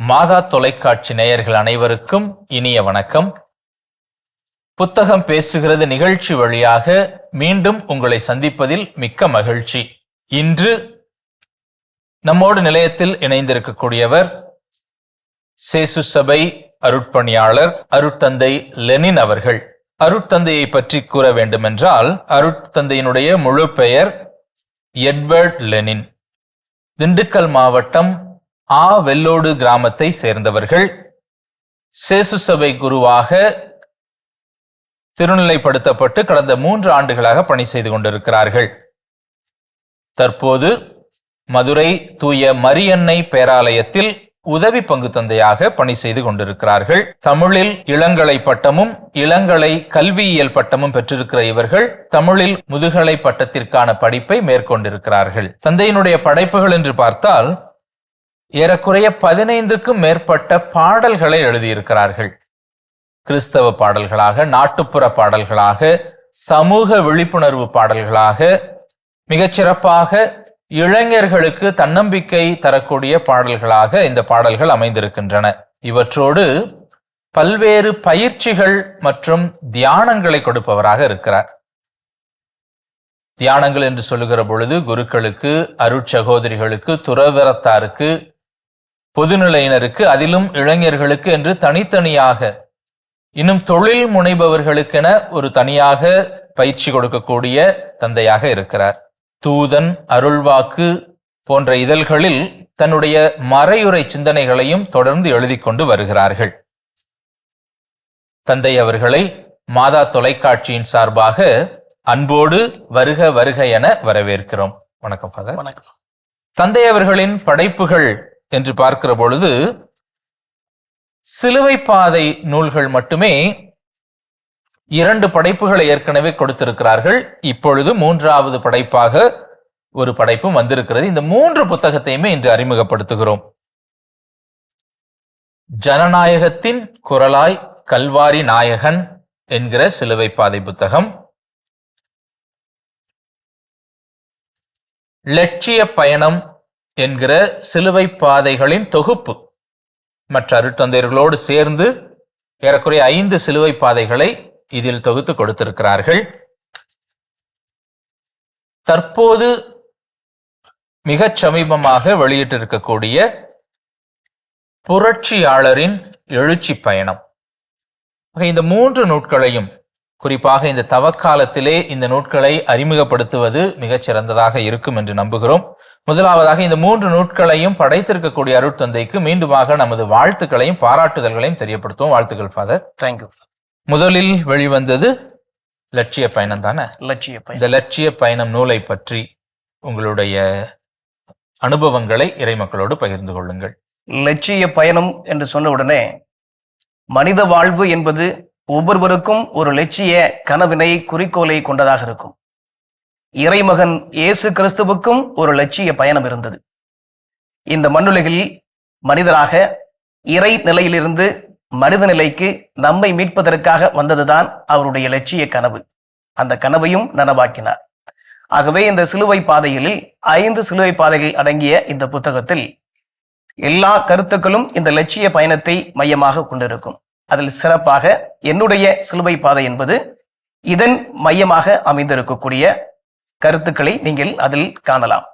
மாதா தொலைக்காட்சி நேயர்கள் அனைவருக்கும் இனிய வணக்கம். புத்தகம் பேசுகிறது நிகழ்ச்சி வழியாக மீண்டும் உங்களை சந்திப்பதில் மிக்க மகிழ்ச்சி. இன்று நம்மோடு நிலையத்தில் இணைந்திருக்கக்கூடியவர் சேசு சபை அருட்பணியாளர் அருட்தந்தை லெனின் அவர்கள். அருட்தந்தையை பற்றி கூற வேண்டுமென்றால் அருட்தந்தையினுடைய முழு பெயர் எட்வர்ட் லெனின். திண்டுக்கல் மாவட்டம் ஆ வெல்லோடு கிராமத்தை சேர்ந்தவர்கள். சேசு சபை குருவாக திருநிலைப்படுத்தப்பட்டு கடந்த மூன்று ஆண்டுகளாக பணி செய்து கொண்டிருக்கிறார்கள். தற்போது மதுரை தூய மரியன்னை பேராலயத்தில் உதவி பங்கு தந்தையாக பணி செய்து கொண்டிருக்கிறார்கள். தமிழில் இளங்கலை பட்டமும் இளங்கலை கல்வியியல் பட்டமும் பெற்றிருக்கிற இவர்கள் தமிழில் முதுகலை பட்டத்திற்கான படிப்பை மேற்கொண்டிருக்கிறார்கள். தந்தையினுடைய படைப்புகள் என்று பார்த்தால் ஏறக்குறைய பதினைந்துக்கும் மேற்பட்ட பாடல்களை எழுதியிருக்கிறார்கள். கிறிஸ்தவ பாடல்களாக நாட்டுப்புற பாடல்களாக சமூக விழிப்புணர்வு பாடல்களாக மிகச்சிறப்பாக இளைஞர்களுக்கு தன்னம்பிக்கை தரக்கூடிய பாடல்களாக இந்த பாடல்கள் அமைந்திருக்கின்றன. இவற்றோடு பல்வேறு பயிற்சிகள் மற்றும் தியானங்களை கொடுப்பவராக இருக்கிறார். தியானங்கள் என்று சொல்லுகிற பொழுது குருக்களுக்கு அருட்சகோதரிகளுக்கு துறவிரத்தாருக்கு பொதுநிலையினருக்கு அதிலும் இளைஞர்களுக்கு என்று தனித்தனியாக இன்னும் தொழில் முனைபவர்களுக்கென ஒரு தனியாக பயிற்சி கொடுக்கக்கூடிய தந்தையாக இருக்கிறார். தூதன் அருள்வாக்கு போன்ற இதழ்களில் தன்னுடைய மறையுறை சிந்தனைகளையும் தொடர்ந்து எழுதி கொண்டு வருகிறார்கள். தந்தை அவர்களை மாதா தொலைக்காட்சியின் சார்பாக அன்போடு வருக வருக என வரவேற்கிறோம். வணக்கம் ஃபாதர். வணக்கம். தந்தை அவர்களின் படைப்புகள் என்று பார்க்கிற பொழுது சிலுவை பாதை நூல்கள் மட்டுமே இரண்டு படைப்புகளை ஏற்கனவே கொடுத்திருக்கிறார்கள். இப்பொழுது மூன்றாவது படைப்பாக ஒரு படைப்பும் வந்திருக்கிறது. இந்த மூன்று புத்தகத்தையுமே இன்று அறிமுகப்படுத்துகிறோம். ஜனநாயகத்தின் குரலாய் கல்வாரி நாயகன் என்கிற சிலுவை பாதை புத்தகம். லட்சிய பயணம் என்கிற சிலுவை பாதைகளின் தொகுப்பு. மற்ற அருட்தந்தையர்களோடு சேர்ந்து ஏறக்குறைய ஐந்து சிலுவை பாதைகளை இதில் தொகுத்து கொடுத்திருக்கிறார்கள். தற்போது மிகச் சமீபமாக வெளியிட்டிருக்கக்கூடிய புரட்சியாளரின் எழுச்சி பயணம். இந்த மூன்று நூட்களையும் குறிப்பாக இந்த தவக்காலத்திலே இந்த நூட்களை அறிமுகப்படுத்துவது மிகச் சிறந்ததாக இருக்கும் என்று நம்புகிறோம். முதலாவதாக இந்த மூன்று நூட்களையும் படைத்திருக்கக்கூடிய அருட்தந்தைக்கு மீண்டுமாக நமது வாழ்த்துக்களையும் பாராட்டுதல்களையும் தெரியப்படுத்துவோம். வாழ்த்துக்கள் ஃபாதர் தேங்க்யூ முதலில் வெளிவந்தது லட்சிய பயணம் தானே? லட்சிய பயணம். இந்த லட்சிய பயணம் நூலை பற்றி உங்களுடைய அனுபவங்களை இறைமக்களோடு பகிர்ந்து கொள்ளுங்கள். லட்சிய பயணம் என்று சொன்ன உடனே மனித வாழ்வு என்பது ஒவ்வொருவருக்கும் ஒரு லட்சிய கனவினை குறிக்கோளை கொண்டதாக இருக்கும். இறைமகன் இயேசு கிறிஸ்துவுக்கும் ஒரு லட்சிய பயணம் இருந்தது. இந்த மண்ணுலகில் மனிதராக இறை நிலையிலிருந்து மனித நிலைக்கு நம்மை மீட்பதற்காக வந்ததுதான் அவருடைய லட்சிய கனவு. அந்த கனவையும் நனவாக்கினார். ஆகவே இந்த சிலுவை பாதையில் ஐந்து சிலுவை பாதைகள் அடங்கிய இந்த புத்தகத்தில் எல்லா கருத்துக்களும் இந்த லட்சிய பயணத்தை மையமாக கொண்டிருக்கும். அதில் சிறப்பாக என்னுடைய சிலுவை பாதை என்பது இதன் மையமாக அமைந்திருக்கக்கூடிய கருத்துக்களை நீங்கள் அதில் காணலாம்.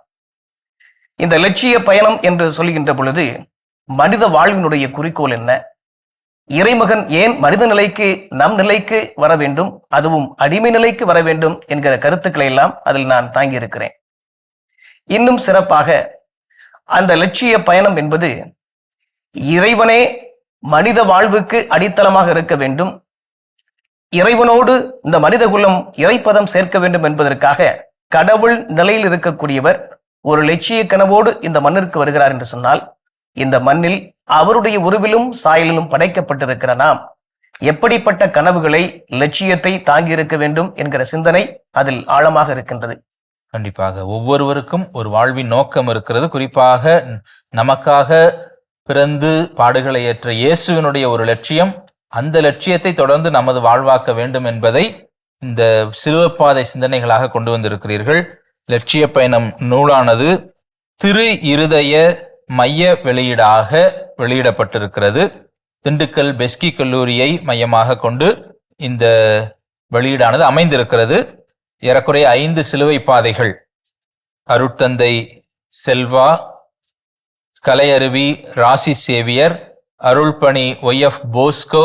இந்த லட்சிய பயணம் என்று சொல்கின்ற பொழுது மனித வாழ்வினுடைய குறிக்கோள் என்ன? இறைமகன் ஏன் மனித நிலைக்கு நம் நிலைக்கு வர வேண்டும் அதுவும் அடிமை நிலைக்கு வர வேண்டும் என்கிற கருத்துக்களை எல்லாம் அதில் நான் தாங்கியிருக்கிறேன். இன்னும் சிறப்பாக அந்த லட்சிய பயணம் என்பது இறைவனே மனித வாழ்வுக்கு அடித்தளமாக இருக்க வேண்டும் இறைவனோடு இந்த மனித குலம் இறைப்பதம் சேர்க்க வேண்டும் என்பதற்காக கடவுள் நிலையில் இருக்கக்கூடியவர் ஒரு லட்சிய கனவோடு இந்த மண்ணிற்கு வருகிறார் என்று சொன்னால் இந்த மண்ணில் அவருடைய உருவிலும் சாயலிலும் படைக்கப்பட்டிருக்கிற நாம் எப்படிப்பட்ட கனவுகளை லட்சியத்தை தாங்கி இருக்க வேண்டும் என்கிற சிந்தனை அதில் ஆழமாக இருக்கின்றது. கண்டிப்பாக. ஒவ்வொருவருக்கும் ஒரு வாழ்வின் நோக்கம் இருக்கிறது. குறிப்பாக நமக்காக பிறந்து பாடுகளை ஏற்ற இயேசுவினுடைய ஒரு லட்சியம் அந்த லட்சியத்தை தொடர்ந்து நமது வாழ்வாக்க வேண்டும் என்பதை இந்த சிலுவப்பாதை சிந்தனைகளாக கொண்டு வந்திருக்கிறீர்கள். லட்சிய பயணம் நூலானது திரு இருதய மைய வெளியீடாக வெளியிடப்பட்டிருக்கிறது. திண்டுக்கல் பெஸ்கி கல்லூரியை மையமாக கொண்டு இந்த வெளியீடானது அமைந்திருக்கிறது. ஏறக்குறைய ஐந்து சிலுவை பாதைகள். அருட்தந்தை செல்வா கலையருவி ராசி சேவியர் அருள்பணி ஒய் எஃப் போஸ்கோ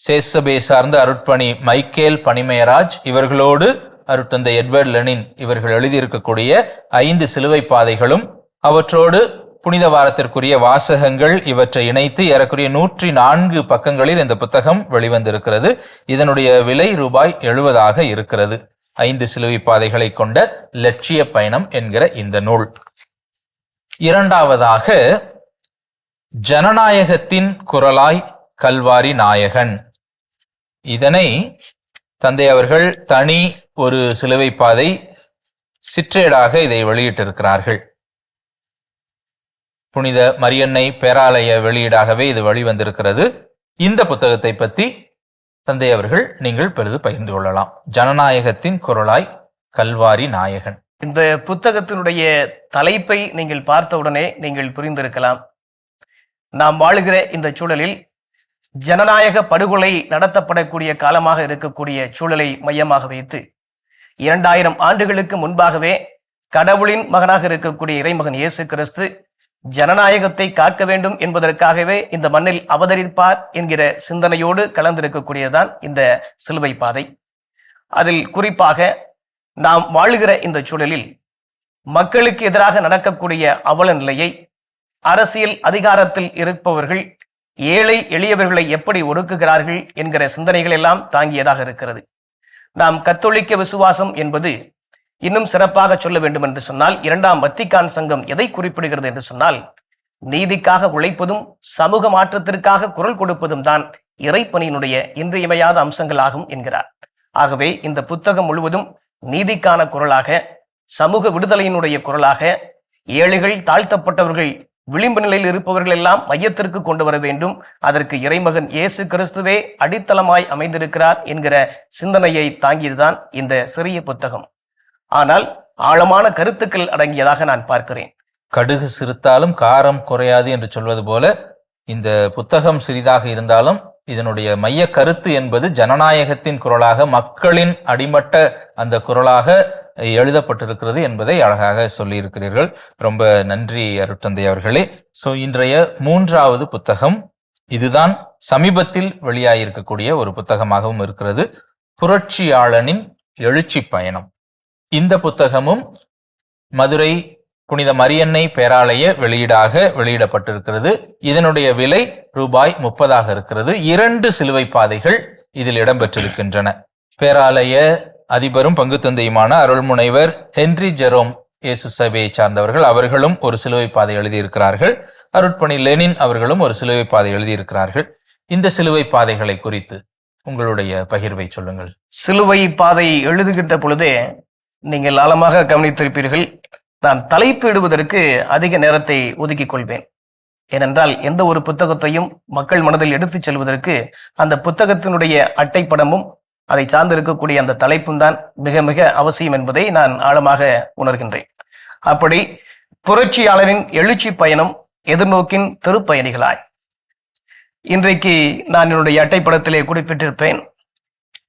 சேசபை சார்ந்த அருட்பணி மைக்கேல் பனிமயராஜ் இவர்களோடு அருட்தந்தை எட்வர்ட் லெனின் இவர்கள் எழுதியிருக்கக்கூடிய ஐந்து சிலுவை பாதைகளும் அவற்றோடு புனித வாரத்திற்குரிய வாசகங்கள் இவற்றை இணைத்து ஏறக்குரிய நூற்றி நான்கு பக்கங்களில் இந்த புத்தகம் வெளிவந்திருக்கிறது. இதனுடைய விலை ரூபாய் எழுபதாக இருக்கிறது. ஐந்து சிலுவை பாதைகளை கொண்ட லட்சிய பயணம் என்கிற இந்த நூல். இரண்டாவதாக ஜனநாயகத்தின் குரலாய் கல்வாரி நாயகன். இதனை தந்தை அவர்கள் தனி ஒரு சிலுவை பாதை சிற்றேடாக இதை வெளியிட்டிருக்கிறார்கள். புனித மரியன்னை பேராலய வெளியீடாகவே இது வெளிவந்திருக்கிறது இந்த புத்தகத்தை பற்றி தந்தை அவர்கள் நீங்கள் பெரிது பகிர்ந்து கொள்ளலாம். ஜனநாயகத்தின் குரலாய் கல்வாரி நாயகன். இந்த புத்தகத்தினுடைய தலைப்பை நீங்கள் பார்த்தவுடனே நீங்கள் புரிந்திருக்கலாம். நாம் வாழுகிற இந்த சூழலில் ஜனநாயக படுகொலை நடத்தப்படக்கூடிய காலமாக இருக்கக்கூடிய சூழலை மையமாக வைத்து இரண்டாயிரம் ஆண்டுகளுக்கு முன்பாகவே கடவுளின் மகனாக இருக்கக்கூடிய இறைமகன் இயேசு கிறிஸ்து ஜனநாயகத்தை காக்க வேண்டும் என்பதற்காகவே இந்த மண்ணில் அவதரிப்பார் என்கிற சிந்தனையோடு கலந்திருக்கக்கூடியதான் இந்த சிலுவை பாதை. அதில் குறிப்பாக நாம் வாழுகிற இந்த சூழலில் மக்களுக்கு எதிராக நடக்கக்கூடிய அவல நிலையை அரசியல் அதிகாரத்தில் இருப்பவர்கள் ஏழை எளியவர்களை எப்படி ஒடுக்குகிறார்கள் என்கிற சிந்தனைகள் எல்லாம் தாங்கியதாக இருக்கிறது. நாம் கத்தோலிக்க விசுவாசம் என்பது இன்னும் சிறப்பாக சொல்ல வேண்டும் என்று சொன்னால் இரண்டாம் வத்திக்கான் சங்கம் எதை குறிப்பிடுகிறது என்று சொன்னால் நீதிக்காக உழைப்பதும் சமூக மாற்றத்திற்காக குரல் கொடுப்பதும் தான் இறைப்பணியினுடைய இன்றியமையாத அம்சங்களாகும் என்கிறார். ஆகவே இந்த புத்தகம் முழுவதும் நீதிக்கான குரலாக சமூக விடுதலையினுடைய குரலாக ஏழைகள் தாழ்த்தப்பட்டவர்கள் விளிம்பு நிலையில் இருப்பவர்கள் எல்லாம் மையத்திற்கு கொண்டு வர வேண்டும். அதற்கு இறைமகன் இயேசு கிறிஸ்துவே அடித்தளமாய் அமைந்திருக்கிறார் என்கிற சிந்தனையை தாங்கியதுதான் இந்த சிறிய புத்தகம். ஆனால் ஆழமான கருத்துக்கள் அடங்கியதாக நான் பார்க்கிறேன். கடுகு சிறுத்தாலும் காரம் குறையாது என்று சொல்வது போல இந்த புத்தகம் சிறிதாக இருந்தாலும் இதனுடைய மைய கருத்து என்பது ஜனநாயகத்தின் குரலாக மக்களின் அடிமட்ட அந்த குரலாக எழுதப்பட்டிருக்கிறது என்பதை அழகாக சொல்லியிருக்கிறீர்கள். ரொம்ப நன்றி அருட்தந்தை அவர்களே. ஸோ இன்றைய மூன்றாவது புத்தகம் இதுதான். சமீபத்தில் வெளியாகியிருக்கக்கூடிய ஒரு புத்தகமாகவும் இருக்கிறது. புரட்சியாளனின் எழுச்சி பயணம். இந்த புத்தகமும் மதுரை புனித மரியன்னை பேராலய வெளியீடாக வெளியிடப்பட்டிருக்கிறது. இதனுடைய விலை ரூபாய் முப்பதாக இருக்கிறது. இரண்டு சிலுவை பாதைகள் இதில் இடம்பெற்றிருக்கின்றன. பேராலய அதிபரும் பங்கு தந்தையுமான அருள்முனைவர் ஹென்றி ஜெரோம் இயேசு சபையை சார்ந்தவர்கள் அவர்களும் ஒரு சிலுவை பாதை எழுதியிருக்கிறார்கள். அருட்பணி லெனின் அவர்களும் ஒரு சிலுவை பாதை எழுதியிருக்கிறார்கள். இந்த சிலுவை பாதைகளை குறித்து உங்களுடைய பகிர்வை சொல்லுங்கள். சிலுவை பாதை எழுதுகின்ற பொழுதே நீங்கள் ஆழமாக கவனித்திருப்பீர்கள். நான் தலைப்பிடுவதற்கு அதிக நேரத்தை ஒதுக்கிக் கொள்வேன். ஏனென்றால் எந்த ஒரு புத்தகத்தையும் மக்கள் மனதில் எடுத்துச் செல்வதற்கு அந்த புத்தகத்தினுடைய அட்டைப்படமும் அதை சார்ந்திருக்கக்கூடிய அந்த தலைப்பும் தான் மிக மிக அவசியம் என்பதை நான் ஆழமாக உணர்கின்றேன். அப்படி புரட்சியாளரின் எழுச்சி பயணம் எதிர்நோக்கின் திருப்பயணிகளாய். இன்றைக்கு நான் என்னுடைய அட்டைப்படத்திலே குறிப்பிட்டிருப்பேன்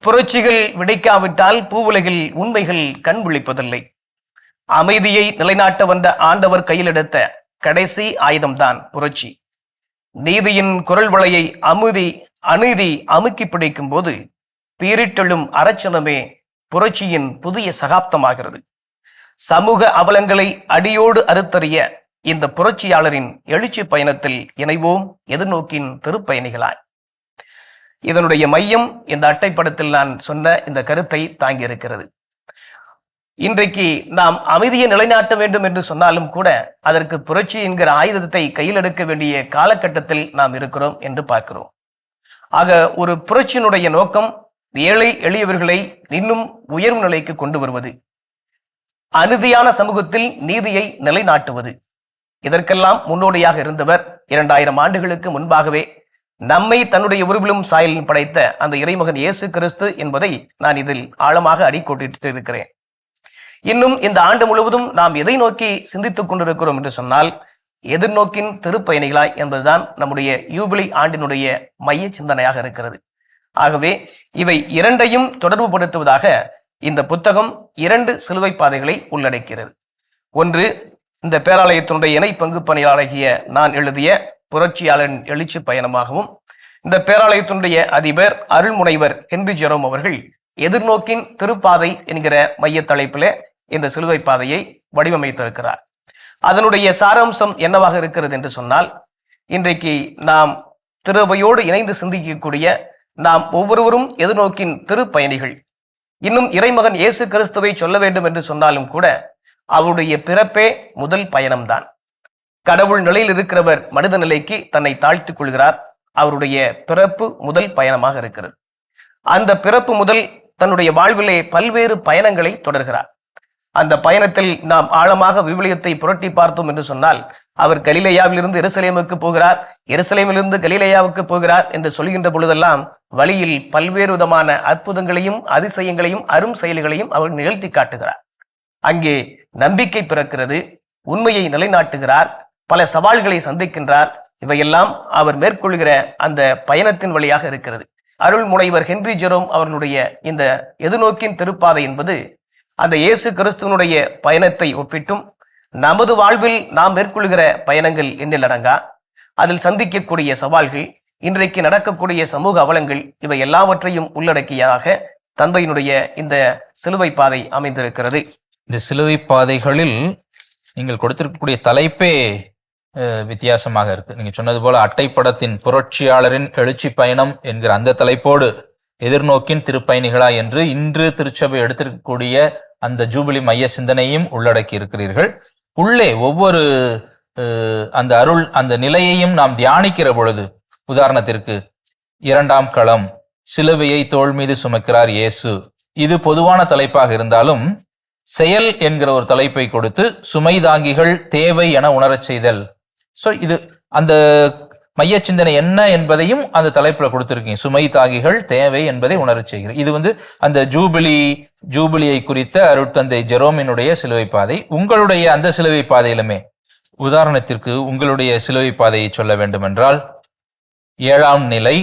புரட்சிகள் விடைக்காவிட்டால் பூவுலகில் உண்மைகள் கண் விழிப்பதில்லை. அமைதியை நிலைநாட்ட வந்த ஆண்டவர் கையில் எடுத்த கடைசி ஆயுதம்தான் புரட்சி. நீதியின் குரல் வளையை அமுதி அநீதி அமுக்கி பிடிக்கும் போது பீரிட்டெழும் அரச்சனமே புரட்சியின் புதிய சகாப்தமாகிறது. சமூக அவலங்களை அடியோடு அறுத்தறிய இந்த புரட்சியாளரின் எழுச்சி பயணத்தில் இணைவோம் எதிர்நோக்கின் திருப்பயணிகளாய். இதனுடைய மையம் இந்த அட்டைப்படத்தில் நான் சொன்ன இந்த கருத்தை தாங்கியிருக்கிறது. இன்றைக்கு நாம் அமைதியை நிலைநாட்ட வேண்டும் என்று சொன்னாலும் கூட அதற்கு புரட்சி என்கிற ஆயுதத்தை கையில் எடுக்க வேண்டிய காலகட்டத்தில் நாம் இருக்கிறோம் என்று பார்க்கிறோம். ஆக ஒரு புரட்சியினுடைய நோக்கம் ஏழை எளியவர்களை இன்னும் உயர்வு நிலைக்கு கொண்டு வருவது. அநீதியான சமூகத்தில் நீதியை நிலைநாட்டுவது. இதற்கெல்லாம் முன்னோடியாக இருந்தவர் இரண்டாயிரம் ஆண்டுகளுக்கு முன்பாகவே நம்மை தன்னுடைய உருவிலும் சாயலில் படைத்த அந்த இறைமகன் இயேசு கிறிஸ்து என்பதை நான் இதில் ஆழமாக அடிக்கோட்டிட்டு இருக்கிறேன். இன்னும் இந்த ஆண்டு முழுவதும் நாம் எதை நோக்கி சிந்தித்துக் கொண்டிருக்கிறோம் என்று சொன்னால் எதிர்நோக்கின் திருப்பயணிகளாய் என்பதுதான் நம்முடைய யூபிலி ஆண்டினுடைய மைய சிந்தனையாக இருக்கிறது. ஆகவே இவை இரண்டையும் தொடர்புபடுத்துவதாக இந்த புத்தகம் இரண்டு சிலுவை பாதைகளை உள்ளடக்கிறது ஒன்று இந்த பேராலயத்தினுடைய இணை பங்கு பணியாளராகிய நான் எழுதிய புரட்சியாளரின் எழுச்சி பயணமாகவும் இந்த பேராலயத்தினுடைய அதிபர் அருள்முனைவர் ஹென்றி ஜெரோம் அவர்கள் எதிர்நோக்கின் திருப்பாதை என்கிற மைய தலைப்பிலே இந்த சிலுவை பாதையை வடிவமைத்திருக்கிறார். அதனுடைய சாராம்சம் என்னவாக இருக்கிறது என்று சொன்னால் இன்றைக்கு நாம் திருவையோடு இணைந்து சிந்திக்கக்கூடிய நாம் ஒவ்வொருவரும் எதிர்நோக்கின் திருப்பயணிகள். இன்னும் இறைமகன் இயேசு கிறிஸ்துவை சொல்ல வேண்டும் என்று சொன்னாலும் கூட அவருடைய பிறப்பே முதல் பயணம்தான். கடவுள் நிலையில் இருக்கிறவர் மனித நிலைக்கு தன்னை தாழ்த்திக் கொள்கிறார். அவருடைய பிறப்பு முதல் பயணமாக இருக்கிறது. அந்த பிறப்பு முதல் தன்னுடைய வாழ்விலே பல்வேறு பயணங்களை தொடர்கிறார். அந்த பயணத்தில் நாம் ஆழமாக விவிலியத்தை புரட்டி பார்த்தோம் என்று சொன்னால் அவர் கலிலேயாவிலிருந்து எருசலேமுக்கு போகிறார் எருசலேமிலிருந்து கலிலேயாவுக்கு போகிறார் என்று சொல்கின்ற பொழுதெல்லாம் வழியில் பல்வேறு விதமான அற்புதங்களையும் அதிசயங்களையும் அரும் செயல்களையும் அவர் நிகழ்த்தி காட்டுகிறார். அங்கே நம்பிக்கை பிறக்கிறது உண்மையை நிலைநாட்டுகிறார் பல சவால்களை சந்திக்கின்றார் இவையெல்லாம் அவர் மேற்கொள்கிற அந்த பயணத்தின் வழியாக இருக்கிறது. அருள் முனைவர் ஹென்றி ஜெரோம் அவர்களுடைய இந்த எதிர்நோக்கின் திருப்பாதை என்பது அந்த இயேசு கிறிஸ்துவனுடைய பயணத்தை ஒப்பிட்டும் நமது வாழ்வில் நாம் மேற்கொள்கிற பயணங்கள் எண்ணில் அடங்கா? அதில் சந்திக்கக்கூடிய சவால்கள் இன்றைக்கு நடக்கக்கூடிய சமூக அவலங்கள் இவை எல்லாவற்றையும் உள்ளடக்கியதாக தந்தையினுடைய இந்த சிலுவை பாதை அமைந்திருக்கிறது. இந்த சிலுவை பாதைகளில் நீங்கள் கொடுத்திருக்கக்கூடிய தலைப்பே வித்தியாசமாக இருக்கு. நீங்க சொன்னது போல அட்டைப்படத்தின் புரட்சியாளரின் எழுச்சி பயணம் என்கிற அந்த தலைப்போடு எதிர்நோக்கின் திருப்பயணிகளா என்று இன்று திருச்சபை எடுத்திருக்கக்கூடிய அந்த ஜூபிலி மைய சிந்தனையும் உள்ளடக்கி இருக்கிறீர்கள். உள்ளே ஒவ்வொரு அந்த அருள் அந்த நிலையையும் நாம் தியானிக்கிற பொழுது உதாரணத்திற்கு இரண்டாம் களம் சிலுவையை தோள் மீது சுமக்கிறார் இயேசு. இது பொதுவான தலைப்பாக இருந்தாலும் செயல் என்கிற ஒரு தலைப்பை கொடுத்து சுமை தாங்கிகள் தேவை என உணரச் செய்தல். ஸோ இது அந்த மைய சிந்தனை என்ன என்பதையும் அந்த தலைப்புல கொடுத்துருக்கீங்க. சுமை தாகிகள் தேவை என்பதை உணரச் செய்கிறேன் இது வந்து அந்த ஜூபிலி ஜூபிலியை குறித்த அருட்தந்தை ஜெரோமினுடைய சிலுவை பாதை உங்களுடைய அந்த சிலுவை பாதையிலுமே உதாரணத்திற்கு உங்களுடைய சிலுவை பாதையை சொல்ல வேண்டுமென்றால் ஏழாம் நிலை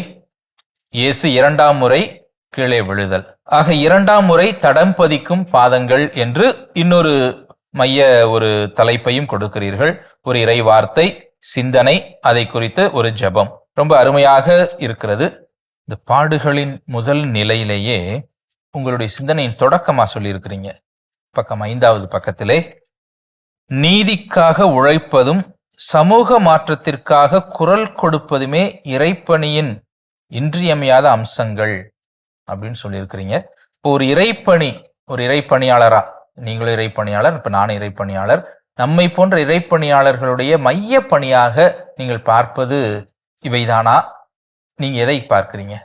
இயேசு இரண்டாம் முறை கீழே விழுதல். ஆக இரண்டாம் முறை தடம் பதிக்கும் பாதங்கள் என்று இன்னொரு மைய ஒரு தலைப்பையும் கொடுக்கிறீர்கள். ஒரு இறை வார்த்தை சிந்தனை அதை குறித்து ஒரு ஜெபம். ரொம்ப அருமையாக இருக்கிறது. இந்த பாடுகளின் முதல் நிலையிலேயே உங்களுடைய சிந்தனையின் தொடக்கமாக சொல்லியிருக்கிறீங்க. பக்கம் ஐந்தாவது பக்கத்திலே நீதிக்காக உழைப்பதும் சமூக மாற்றத்திற்காக குரல் கொடுப்பதுமே இறைப்பணியின் இன்றியமையாத அம்சங்கள் அப்படின்னு சொல்லியிருக்கிறீங்க. இப்போ ஒரு இறைப்பணி ஒரு இறைப்பணியாளரா? நீங்களும் இறைப்பணியாளர் இப்போ நானும் இறைப்பணியாளர். நம்மை போன்ற இறைப்பணியாளர்களுடைய மைய பணியாக நீங்கள் பார்ப்பது இவைதானா? நீங்க எதை பார்க்கிறீங்க?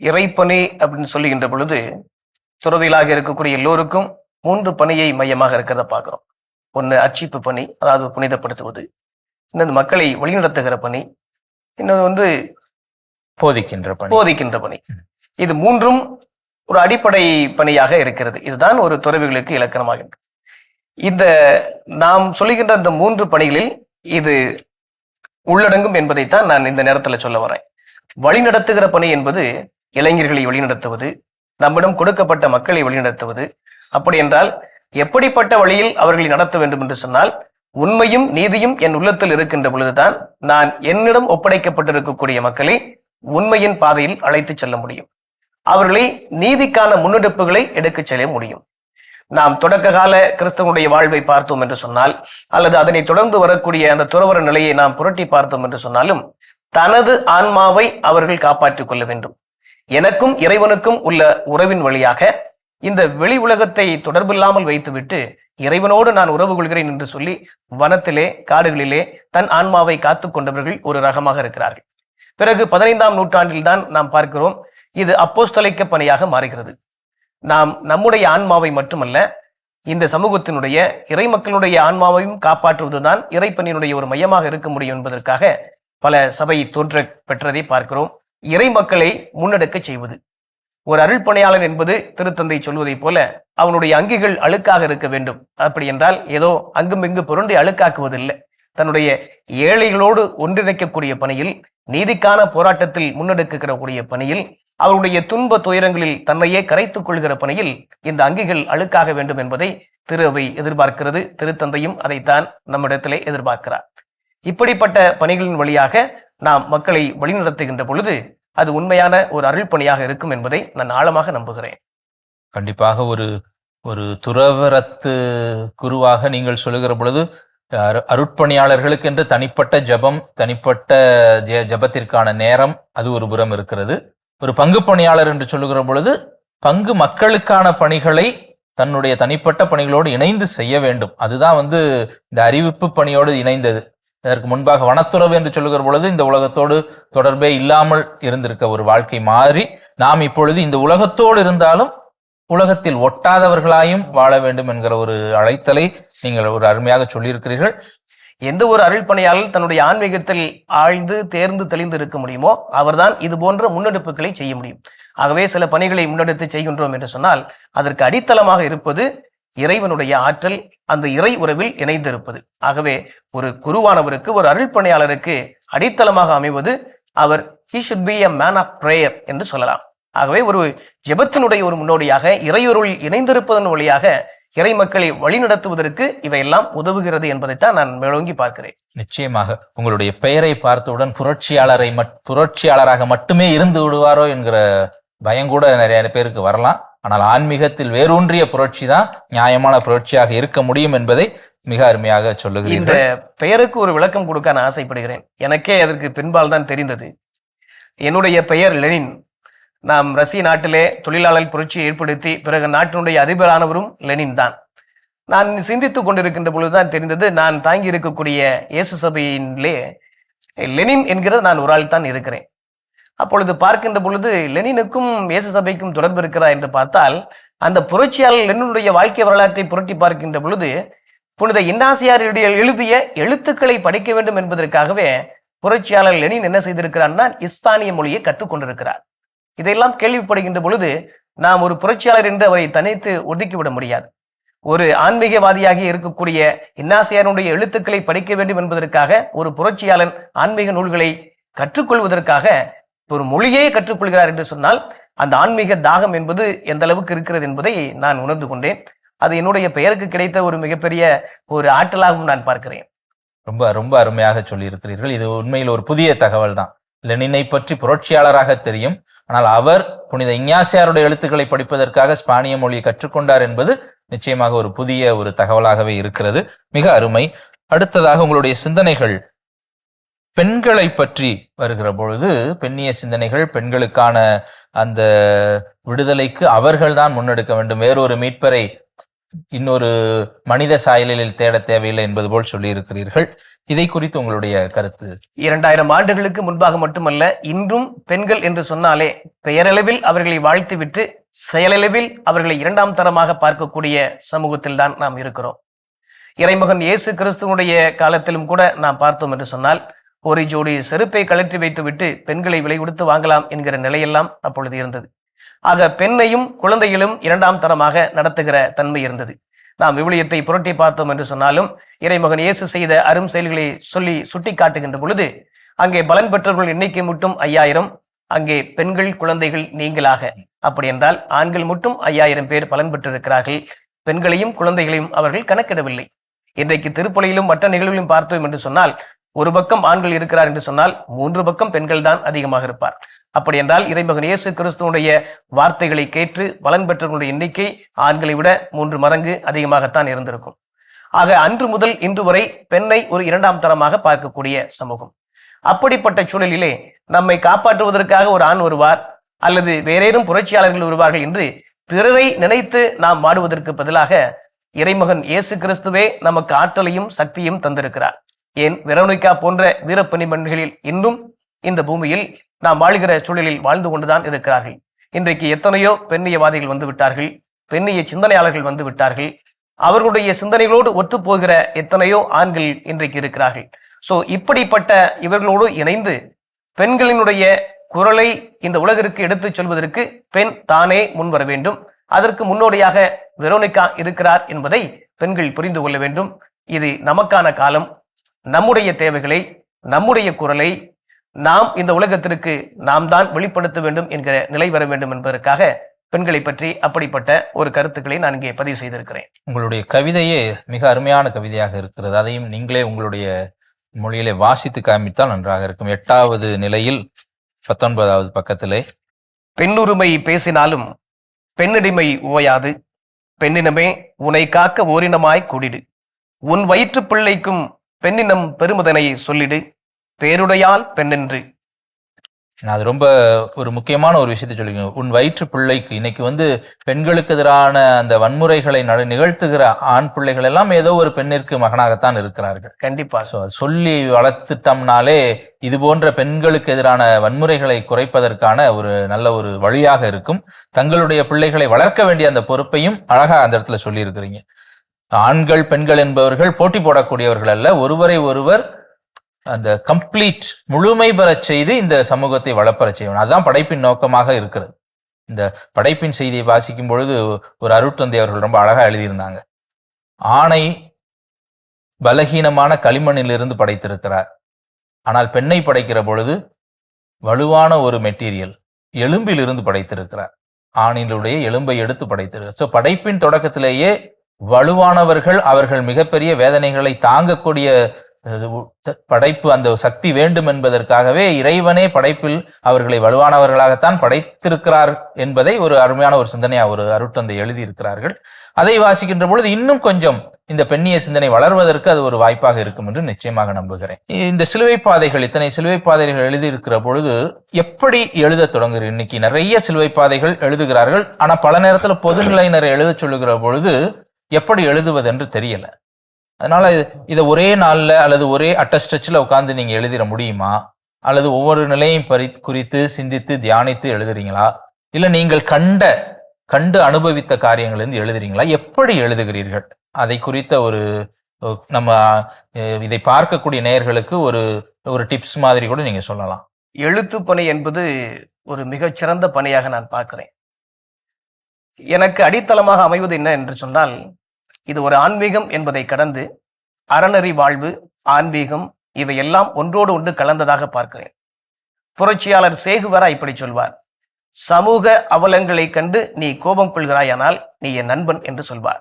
இறைப்பணி அப்படின்னு சொல்லுகின்ற பொழுது துறவிகளாக இருக்கக்கூடிய எல்லோருக்கும் மூன்று பணியை மையமாக இருக்கிறத பார்க்கிறோம். ஒன்று அர்ச்சிப்பு பணி அதாவது புனிதப்படுத்துவது. இன்னொன்று மக்களை வழிநடத்துகிற பணி. இன்னொன்று வந்து போதிக்கின்ற பணி. போதிக்கின்ற பணி. இது மூன்றும் ஒரு அடிப்படை பணியாக இருக்கிறது. இதுதான் ஒரு துறவிகளுக்கு இலக்கணமாக இருக்கு. இந்த நாம் சொல்லுகின்ற இந்த மூன்று பணிகளில் இது உள்ளடங்கும் என்பதைத்தான் நான் இந்த நேரத்தில் சொல்ல வரேன். வழிநடத்துகிற பணி என்பது இளைஞர்களை வழிநடத்துவது நம்மிடம் கொடுக்கப்பட்ட மக்களை வழிநடத்துவது. அப்படி என்றால் எப்படிப்பட்ட வழியில் அவர்களை நடத்த வேண்டும் என்று சொன்னால் உண்மையும் நீதியும் என் உள்ளத்தில் இருக்கின்ற பொழுதுதான் நான் என்னிடம் ஒப்படைக்கப்பட்டிருக்கக்கூடிய மக்களை உண்மையின் பாதையில் அழைத்துச் செல்ல முடியும். அவர்களை நீதிக்கான முன்னெடுப்புகளை எடுக்கச் செல்ல முடியும். நாம் தொடக்க கால கிறிஸ்தவனுடைய வாழ்வை பார்த்தோம் என்று சொன்னால் அல்லது அதனை தொடர்ந்து வரக்கூடிய அந்த துறவர நிலையை நாம் புரட்டி பார்த்தோம் என்று சொன்னாலும் தனது ஆன்மாவை அவர்கள் காப்பாற்றிக் கொள்ள வேண்டும். எனக்கும் இறைவனுக்கும் உள்ள உறவின் வழியாக இந்த வெளி உலகத்தை தொடர்பில்லாமல் வைத்துவிட்டு இறைவனோடு நான் உறவு கொள்கிறேன் என்று சொல்லி வனத்திலே காடுகளிலே தன் ஆன்மாவை காத்து கொண்டவர்கள் ஒரு ரகமாக இருக்கிறார்கள். பிறகு பதினைந்தாம் நூற்றாண்டில் தான் நாம் பார்க்கிறோம் இது அப்போஸ்தலைக்க பணியாக மாறுகிறது. நாம் நம்முடைய ஆன்மாவை மட்டுமல்ல இந்த சமூகத்தினுடைய இறை மக்களுடைய ஆன்மாவையும் காப்பாற்றுவதுதான் இறைப்பணியினுடைய ஒரு மையமாக இருக்க முடியும் என்பதற்காக பல சபை தோன்ற பெற்றதை பார்க்கிறோம். இறை மக்களை முன்னெடுக்க செய்வது. ஒரு அருள்பணியாளன் என்பது திருத்தந்தை சொல்வதைப் போல அவனுடைய அங்கிகள் அழுக்காக இருக்க வேண்டும். அப்படி என்றால் ஏதோ அங்குமிங்கு புரண்டி அழுக்காக்குவதில்லை. தன்னுடைய ஏழைகளோடு ஒன்றிணைக்கக்கூடிய பணியில் நீதிக்கான போராட்டத்தில் முன்னெடுக்கக்கூடிய பணியில் அவருடைய துன்ப துயரங்களில் தன்னையே கரைத்துக் கொள்கிற பணியில் இந்த அங்கிகள் அழுக்காக வேண்டும் என்பதை திரு அவை எதிர்பார்க்கிறது. திருத்தந்தையும் அதைத்தான் நம்மிடத்திலே எதிர்பார்க்கிறார். இப்படிப்பட்ட பணிகளின் வழியாக நாம் மக்களை வழிநடத்துகின்ற பொழுது அது உண்மையான ஒரு அருள் பணியாக இருக்கும் என்பதை நான் ஆழமாக நம்புகிறேன். கண்டிப்பாக ஒரு ஒரு துறவரத்து குருவாக நீங்கள் சொல்லுகிற பொழுது அருட்பணியாளர்களுக்கு என்று தனிப்பட்ட ஜபம் தனிப்பட்ட ஜெ- ஜபத்திற்கான நேரம் அது ஒரு புறம் இருக்கிறது. ஒரு பங்கு பணியாளர் என்று சொல்லுகிற பொழுது பங்கு மக்களுக்கான பணிகளை தன்னுடைய தனிப்பட்ட பணிகளோடு இணைந்து செய்ய வேண்டும். அதுதான் வந்து இந்த அறிவிப்பு பணியோடு இணைந்தது. இதற்கு முன்பாக வனத்துறவு என்று சொல்லுகிற பொழுது இந்த உலகத்தோடு தொடர்பே இல்லாமல் இருந்திருக்க ஒரு வாழ்க்கை மாறி நாம் இப்பொழுது இந்த உலகத்தோடு இருந்தாலும் உலகத்தில் ஒட்டாதவர்களாயும் வாழ வேண்டும் என்கிற ஒரு அழைத்தலை நீங்கள் ஒரு அருமையாக சொல்லியிருக்கிறீர்கள். எந்த ஒரு அருள் பணியாளர் தன்னுடைய ஆன்மீகத்தில் ஆழ்ந்து தேர்ந்து தெளிந்து இருக்க முடியுமோ அவர்தான் இது போன்ற முன்னெடுப்புகளை செய்ய முடியும். ஆகவே சில பணிகளை முன்னெடுத்து செய்கின்றோம் என்று சொன்னால் அதற்கு அடித்தளமாக இருப்பது இறைவனுடைய ஆற்றல் அந்த இறை உறவில் இணைந்திருப்பது. ஆகவே ஒரு குருவானவருக்கு ஒரு அருள் பணியாளருக்கு அடித்தளமாக அமைவது அவர் he should be a man of prayer என்று சொல்லலாம். ஆகவே ஒரு ஜெபத்தினுடைய ஒரு முன்னோடியாக இறையுருள் இணைந்திருப்பதன் வழியாக இறை மக்களை வழிநடத்துவதற்கு இவையெல்லாம் உதவுகிறது என்பதைத்தான் நான் மேலோங்கி பார்க்கிறேன். நிச்சயமாக உங்களுடைய பெயரை பார்த்தவுடன் புரட்சியாளரை மட்- புரட்சியாளராக மட்டுமே இருந்து விடுவாரோ என்கிற பயம் கூட நிறைய பேருக்கு வரலாம். ஆனால் ஆன்மீகத்தில் வேரூன்றிய புரட்சி தான் நியாயமான புரட்சியாக இருக்க முடியும் என்பதை மிக அருமையாக இந்த சொல்லுகிறீர்கள் பெயருக்கு ஒரு விளக்கம் கொடுக்க நான் ஆசைப்படுகிறேன். எனக்கே அதற்கு பின்பால் தான் தெரிந்தது. என்னுடைய பெயர் லெனின். நாம் ரஷ்ய நாட்டிலே தொழிலாளர் புரட்சியை ஏற்படுத்தி பிறகு நாட்டினுடைய அதிபரானவரும் லெனின் தான். நான் சிந்தித்துக் கொண்டிருக்கின்ற பொழுதுதான் தெரிந்தது நான் தாங்கி இருக்கக்கூடிய இயேசு சபையிலே லெனின் என்கிற நான் ஒரு ஆள் தான் இருக்கிறேன். அப்பொழுது பார்க்கின்ற பொழுது லெனினுக்கும் இயேசு சபைக்கும் தொடர்பு இருக்கிறா என்று பார்த்தால் அந்த புரட்சியாளர் லெனினுடைய வாழ்க்கை வரலாற்றை புரட்டி பார்க்கின்ற பொழுது புனித இன்னாசியாருடைய எழுதிய எழுத்துக்களை படிக்க வேண்டும் என்பதற்காகவே புரட்சியாளர் லெனின் என்ன செய்திருக்கிறார்னா இஸ்பானிய மொழியை கற்றுக்கொண்டிருக்கிறார் இதையெல்லாம் கேள்விப்படுகின்ற பொழுது நாம் ஒரு புரட்சியாளர் என்று அவரை தனித்து ஒதுக்கிவிட முடியாது. ஒரு ஆன்மீகவாதியாக இருக்கக்கூடிய இன்னாசியாருடைய எழுத்துக்களை படிக்க வேண்டும் என்பதற்காக ஒரு புரட்சியாளன் ஆன்மீக நூல்களை கற்றுக்கொள்வதற்காக ஒரு மொழியே கற்றுக்கொள்கிறார் என்று சொன்னால் அந்த ஆன்மீக தாகம் என்பது எந்த அளவுக்கு இருக்கிறது என்பதை நான் உணர்ந்து கொண்டேன். அது என்னுடைய பெயருக்கு கிடைத்த ஒரு மிகப்பெரிய ஒரு ஆற்றலாகவும் நான் பார்க்கிறேன். ரொம்ப ரொம்ப அருமையாக சொல்லியிருக்கிறீர்கள். இது உண்மையில் ஒரு புதிய தகவல் தான் லெனினை பற்றி புரட்சியாளராக தெரியும். ஆனால் அவர் புனித இஞ்ஞாசியாருடைய எழுத்துக்களை படிப்பதற்காக ஸ்பானிய மொழியை கற்றுக்கொண்டார் என்பது நிச்சயமாக ஒரு புதிய ஒரு தகவலாகவே இருக்கிறது. மிக அருமை. அடுத்ததாக உங்களுடைய சிந்தனைகள். பெண்களை பற்றி வருகிற பொழுது பெண்ணிய சிந்தனைகள் பெண்களுக்கான அந்த விடுதலைக்கு அவர்கள்தான் முன்னெடுக்க வேண்டும். வேறொரு மீட்பரை இன்னொரு மனித சாயலில் தேட தேவையில்லை என்பது போல் சொல்லியிருக்கிறீர்கள். இதை குறித்து உங்களுடைய கருத்து? இரண்டாயிரம் ஆண்டுகளுக்கு முன்பாக மட்டுமல்ல இன்றும் பெண்கள் என்று சொன்னாலே பெயரளவில் அவர்களை வாழ்த்துவிட்டு செயலளவில் அவர்களை இரண்டாம் தரமாக பார்க்கக்கூடிய சமூகத்தில் தான் நாம் இருக்கிறோம். இறைமகன் இயேசு கிறிஸ்துவனுடைய காலத்திலும் கூட நாம் பார்த்தோம் என்று சொன்னால் ஒரு ஜோடி செருப்பை கழற்றி வைத்துவிட்டு பெண்களை விலை கொடுத்து வாங்கலாம் என்கிற நிலையெல்லாம் அப்பொழுது இருந்தது. ஆக பெண்ணையும் குழந்தைகளும் இரண்டாம் தரமாக நடத்துகிற தன்மை இருந்தது. நாம் விவிலியத்தை புரட்டி பார்த்தோம் என்று சொன்னாலும் இறைமகன் இயேசு செய்த அரும் செயல்களை சொல்லி சுட்டி காட்டுகின்ற பொழுது அங்கே பலன் பெற்றவர்கள் எண்ணிக்கை மட்டும் ஐயாயிரம் அங்கே பெண்கள் குழந்தைகள் நீங்களாக. அப்படி என்றால் ஆண்கள் மட்டும் ஐயாயிரம் பேர் பலன் பெற்றிருக்கிறார்கள். பெண்களையும் குழந்தைகளையும் அவர்கள் கணக்கிடவில்லை. இன்றைக்கு திருப்பலியிலும் மற்ற நிகழ்விலும் பார்த்தோம் என்று சொன்னால் ஒரு பக்கம் ஆண்கள் இருக்கிறார் என்று சொன்னால் மூன்று பக்கம் பெண்கள் தான் அதிகமாக இருப்பார். அப்படி என்றால் இறைமகன் இயேசு கிறிஸ்துவனுடைய வார்த்தைகளை கேட்டு வளன் பெற்றவர்களுடைய எண்ணிக்கை ஆண்களை விட மூன்று மடங்கு அதிகமாகத்தான் இருந்திருக்கும். ஆக அன்று முதல் இன்று வரை பெண்ணை ஒரு இரண்டாம் தரமாக பார்க்கக்கூடிய சமூகம். அப்படிப்பட்ட சூழலிலே நம்மை காப்பாற்றுவதற்காக ஒரு ஆண் வருவார் அல்லது வேறேனும் புரட்சியாளர்கள் வருவார்கள் என்று பிறரை நினைத்து நாம் வாடுவதற்கு பதிலாக இறைமகன் இயேசு கிறிஸ்துவே நமக்கு ஆற்றலையும் சக்தியும் தந்திருக்கிறார். ஏன் வெரோனிகா போன்ற வீரப்பணி பெண்களில் இன்னும் இந்த பூமியில் நாம் வாழ்கிற சூழலில் வாழ்ந்து கொண்டுதான் இருக்கிறார்கள். இன்றைக்கு எத்தனையோ பெண்ணியவாதிகள் வந்து விட்டார்கள் பெண்ணிய சிந்தனையாளர்கள் வந்து விட்டார்கள். அவர்களுடைய சிந்தனைகளோடு ஒத்துப்போகிற எத்தனையோ ஆண்கள் இன்றைக்கு இருக்கிறார்கள். சோ இப்படிப்பட்ட இவர்களோடு இணைந்து பெண்களினுடைய குரலை இந்த உலகிற்கு எடுத்துச் சொல்வதற்கு பெண் தானே முன்வர வேண்டும். அதற்கு முன்னோடியாக வெரோனிகா இருக்கிறார் என்பதை பெண்கள் புரிந்து கொள்ள வேண்டும். இது நமக்கான காலம். நம்முடைய தேவைகளை நம்முடைய குரலை நாம் இந்த உலகத்திற்கு நாம் தான் வெளிப்படுத்த வேண்டும் என்கிற நிலை வர வேண்டும் என்பதற்காக பெண்களை பற்றி அப்படிப்பட்ட ஒரு கருத்துக்களை நான் இங்கே பதிவு செய்திருக்கிறேன். உங்களுடைய கவிதையே மிக அருமையான கவிதையாக இருக்கிறது. அதையும் நீங்களே உங்களுடைய மொழியிலே வாசித்து காமித்தால் நன்றாக இருக்கும். எட்டாவது நிலையில் பத்தொன்பதாவது பக்கத்திலே. பெண்ணுரிமை பேசினாலும் பெண்ணடிமை ஓயாது. பெண்ணினமே உனை காக்க ஓரினமாய் கூடிடு. உன் வயிற்றுப் பிள்ளைக்கும் பெண்ணினம் பெருமுதனை சொல்லிடு பேருடையால் பெண்ணென்று. நான் அது ரொம்ப ஒரு முக்கியமான ஒரு விஷயத்தை சொல்லிருக்கேன் உன் வயிற்று பிள்ளைக்கு இன்னைக்கு வந்து பெண்களுக்கு எதிரான அந்த வன்முறைகளை நட- நிகழ்த்துகிற ஆண் பிள்ளைகள் எல்லாம் ஏதோ ஒரு பெண்ணிற்கு மகனாகத்தான் இருக்கிறார்கள். கண்டிப்பா. ஸோ சொல்லி வளர்த்துட்டோம்னாலே இது போன்ற பெண்களுக்கு எதிரான வன்முறைகளை குறைப்பதற்கான ஒரு நல்ல ஒரு வழியாக இருக்கும். தங்களுடைய பிள்ளைகளை வளர்க்க வேண்டிய அந்த பொறுப்பையும் அழகா அந்த இடத்துல சொல்லியிருக்கிறீங்க. ஆண்கள் பெண்கள் என்பவர்கள் போட்டி போடக்கூடியவர்கள் அல்ல. ஒருவரை ஒருவர் அந்த கம்ப்ளீட் முழுமை பெறச் செய்து இந்த சமூகத்தை வளப்பெறச் செய்யணும் அதுதான் படைப்பின் நோக்கமாக இருக்கிறது. இந்த படைப்பின் செய்தியை வாசிக்கும் பொழுது ஒரு அருட்தந்தை அவர்கள் ரொம்ப அழகா எழுதியிருந்தாங்க. ஆணை பலகீனமான களிமண்ணிலிருந்து படைத்திருக்கிறார். ஆனால் பெண்ணை படைக்கிற பொழுது வலுவான ஒரு மெட்டீரியல் எலும்பிலிருந்து படைத்திருக்கிறார். ஆணினுடைய எலும்பை எடுத்து படைத்திருக்கிறார். ஸோ படைப்பின் தொடக்கத்திலேயே வலுவானவர்கள் அவர்கள் மிகப்பெரிய வேதனைகளை தாங்கக்கூடிய உ- த- படைப்பு அந்த சக்தி வேண்டும் என்பதற்காகவே இறைவனே படைப்பில் அவர்களை வலுவானவர்களாகத்தான் படைத்திருக்கிறார் என்பதை ஒரு அருமையான ஒரு சிந்தனையா ஒரு அருட்தந்தை எழுதியிருக்கிறார்கள். அதை வாசிக்கின்ற பொழுது இன்னும் கொஞ்சம் இந்த பெண்ணிய சிந்தனை வளர்வதற்கு அது ஒரு வாய்ப்பாக இருக்கும் என்று நிச்சயமாக நம்புகிறேன். இந்த சிலுவை பாதைகள் இத்தனை சிலுவை பாதைகள் எழுதியிருக்கிற பொழுது எப்படி எழுத தொடங்குகிறீர் இன்னைக்கு நிறைய சிலுவை பாதைகள் எழுதுகிறார்கள். ஆனா பல நேரத்துல பொதுநிலையினரை எழுத சொல்லுகிற பொழுது எப்படி எழுதுவது என்று தெரியல. அதனால இதை ஒரே நாளில் அல்லது ஒரே அட்டஸ்டச்சில் உட்காந்து நீங்க எழுதிட முடியுமா? அல்லது ஒவ்வொரு நிலையும் பறி குறித்து சிந்தித்து தியானித்து எழுதுறீங்களா? இல்லை நீங்கள் கண்ட கண்டு அனுபவித்த காரியங்கள்லேருந்து எழுதுறீங்களா? எப்படி எழுதுகிறீர்கள்? அதை குறித்த ஒரு நம்ம இதை பார்க்கக்கூடிய நேயர்களுக்கு ஒரு ஒரு டிப்ஸ் மாதிரி கூட நீங்க சொல்லலாம். எழுத்து பணி என்பது ஒரு மிகச்சிறந்த பணியாக நான் பார்க்கிறேன். எனக்கு அடித்தளமாக அமைவது என்ன என்று சொன்னால் இது ஒரு ஆன்மீகம் என்பதை கடந்து அறநெறி வாழ்வு ஆன்மீகம் இவையெல்லாம் ஒன்றோடு ஒன்று கலந்ததாக பார்க்கிறேன். புரட்சியாளர் சேகுவரா இப்படி சொல்வார் சமூக அவலங்களை கண்டு நீ கோபம் கொள்கிறாயானால் நீ என் நண்பன் என்று சொல்வார்.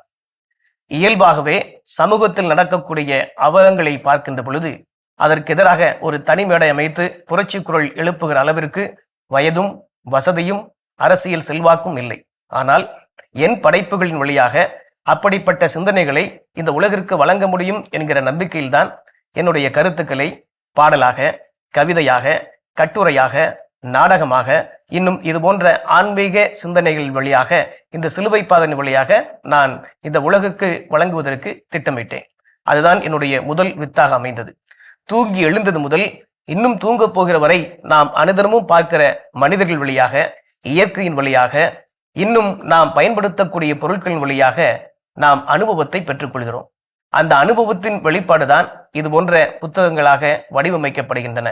இயல்பாகவே சமூகத்தில் நடக்கக்கூடிய அவலங்களை பார்க்கின்ற பொழுது அதற்கெதிராக ஒரு தனி மேடை அமைத்து புரட்சி குரல் எழுப்புகிற அளவிற்கு வயதும் வசதியும் அரசியல் செல்வாக்கும் இல்லை. ஆனால் என் படைப்புகளின் வழியாக அப்படிப்பட்ட சிந்தனைகளை இந்த உலகிற்கு வழங்க முடியும் என்கிற நம்பிக்கையில்தான் என்னுடைய கருத்துக்களை பாடலாக கவிதையாக கட்டுரையாக நாடகமாக இன்னும் இது போன்ற ஆன்மீக சிந்தனைகள் வழியாக இந்த சிலுவை பாதனை வழியாக நான் இந்த உலகுக்கு வழங்குவதற்கு திட்டமிட்டேன். அதுதான் என்னுடைய முதல் வித்தாக அமைந்தது. தூங்கி எழுந்தது முதல் இன்னும் தூங்கப் போகிற வரை நாம் அனுதினமும் பார்க்கிற மனிதர்கள் வழியாக இயற்கையின் வழியாக இன்னும் நாம் பயன்படுத்தக்கூடிய பொருட்களின் வழியாக நாம் அனுபவத்தை பெற்றுக்கொள்கிறோம். அந்த அனுபவத்தின் வெளிப்பாடுதான் இது போன்ற புத்தகங்களாக வடிவமைக்கப்படுகின்றன.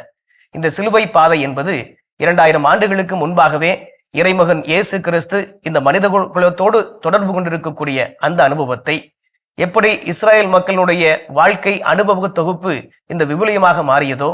இந்த சிலுவை பாதை என்பது இரண்டாயிரம் ஆண்டுகளுக்கு முன்பாகவே இறைமகன் இயேசு கிறிஸ்து இந்த மனித குலத்தோடு தொடர்பு கொண்டிருக்கக்கூடிய அந்த அனுபவத்தை எப்படி இஸ்ராயேல் மக்களுடைய வாழ்க்கை அனுபவ தொகுப்பு இந்த விபுலியமாக மாறியதோ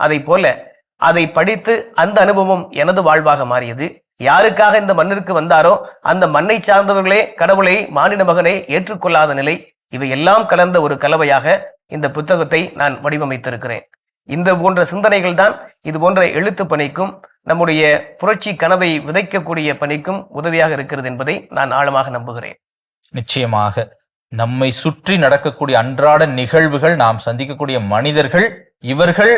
அதை போல அதை படித்து அந்த அனுபவம் எனது வாழ்வாக மாறியது. யாருக்காக இந்த மண்ணிற்கு வந்தாரோ அந்த மண்ணை சார்ந்தவர்களே கடவுளை மானிட மகனை ஏற்றுக்கொள்ளாத நிலை இவையெல்லாம் கலந்த ஒரு கலவையாக இந்த புத்தகத்தை நான் வடிவமைத்திருக்கிறேன். இந்த போன்ற சிந்தனைகள் தான் இது போன்ற எழுத்து பணிக்கும் நம்முடைய புரட்சி கனவை விதைக்கக்கூடிய பணிக்கும் உதவியாக இருக்கிறது என்பதை நான் ஆழமாக நம்புகிறேன். நிச்சயமாக நம்மை சுற்றி நடக்கக்கூடிய அன்றாட நிகழ்வுகள் நாம் சந்திக்கக்கூடிய மனிதர்கள் இவர்கள்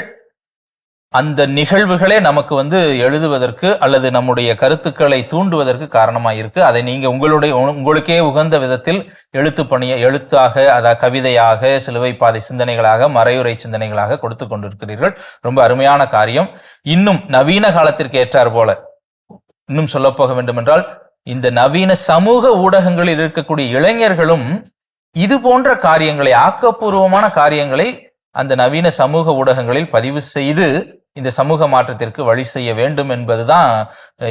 அந்த நிகழ்வுகளே நமக்கு வந்து எழுதுவதற்கு அல்லது நம்முடைய கருத்துக்களை தூண்டுவதற்கு காரணமாக இருக்கு அதை நீங்க உங்களுடைய உங்களுக்கே உகந்த விதத்தில் எழுத்து பணிய எழுத்தாக அதாவது கவிதையாக சிலுவை பாதை சிந்தனைகளாக மறையுறை சிந்தனைகளாக கொடுத்து கொண்டிருக்கிறீர்கள். ரொம்ப அருமையான காரியம். இன்னும் நவீன காலத்திற்கு ஏற்றார் போல இன்னும் சொல்ல போக வேண்டுமென்றால் இந்த நவீன சமூக ஊடகங்களில் இருக்கக்கூடிய இளைஞர்களும் இது போன்ற காரியங்களை ஆக்கப்பூர்வமான காரியங்களை அந்த நவீன சமூக ஊடகங்களில் பதிவு செய்து இந்த சமூக மாற்றத்திற்கு வழி செய்ய வேண்டும் என்பதுதான்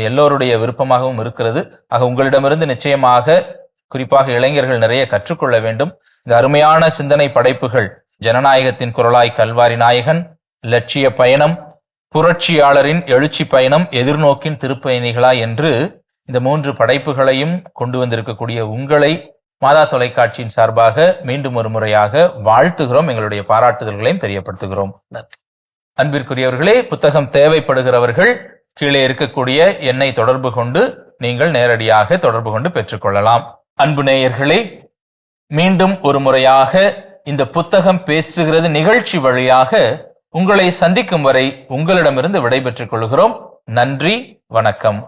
எல்லோருடைய விருப்பமாகவும் இருக்கிறது. ஆக உங்களிடமிருந்து நிச்சயமாக குறிப்பாக இளைஞர்கள் நிறைய கற்றுக்கொள்ள வேண்டும். இந்த அருமையான சிந்தனை படைப்புகள் ஜனநாயகத்தின் குரலாய் கல்வாரி நாயகன் லட்சிய பயணம் புரட்சியாளரின் எழுச்சி பயணம் எதிர்நோக்கின் திருப்பயணிகளா என்று இந்த மூன்று படைப்புகளையும் கொண்டு வந்திருக்கக்கூடிய உங்களை மாதா தொலைக்காட்சியின் சார்பாக மீண்டும் ஒரு முறையாக வாழ்த்துகிறோம். எங்களுடைய பாராட்டுதல்களையும் தெரியப்படுத்துகிறோம். நன்றி. அன்பிற்குரியவர்களே புத்தகம் தேவைப்படுகிறவர்கள் கீழே இருக்கக்கூடிய எண்ணை தொடர்பு கொண்டு நீங்கள் நேரடியாக தொடர்பு கொண்டு பெற்றுக்கொள்ளலாம். அன்பு நேயர்களே மீண்டும் ஒரு முறையாக இந்த புத்தகம் பேசுகிறது நிகழ்ச்சி வழியாக உங்களை சந்திக்கும் வரை உங்களிடமிருந்து விடைபெற்றுக் கொள்கிறோம். நன்றி வணக்கம்.